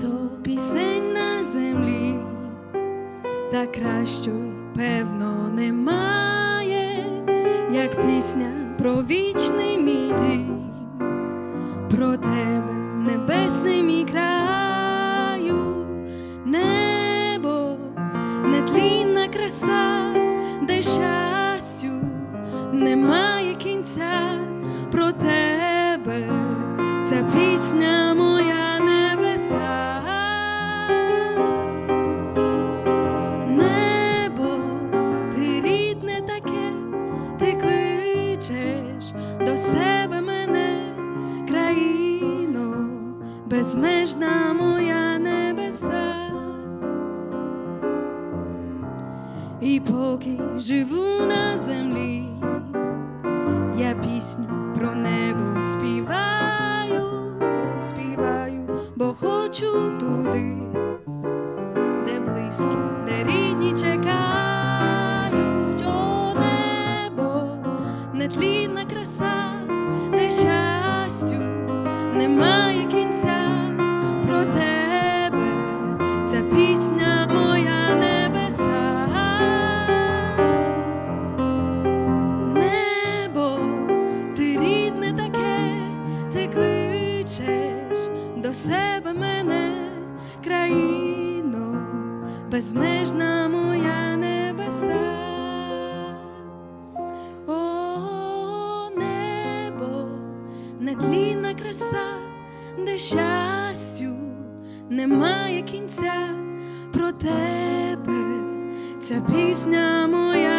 То пісень на землі, та кращу, певно, немає, як пісня про вічний мій дім, про тебе, небесний мій краю, небо, нетлінна краса, де щастю немає кінця, про тебе ця пісня. До себе мене, країно, безмежна моя небеса. І поки живу на землі, я пісню про небо співаю, співаю, бо хочу туди де близькі, де рідні до себе мене, країно, безмежна моя небеса. О, небо, нетлінна краса, де щастю немає кінця про тебе, ця пісня моя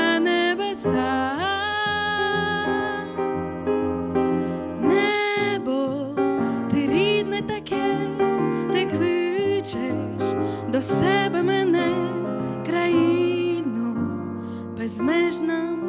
кличеш до себе мене, країну безмежна.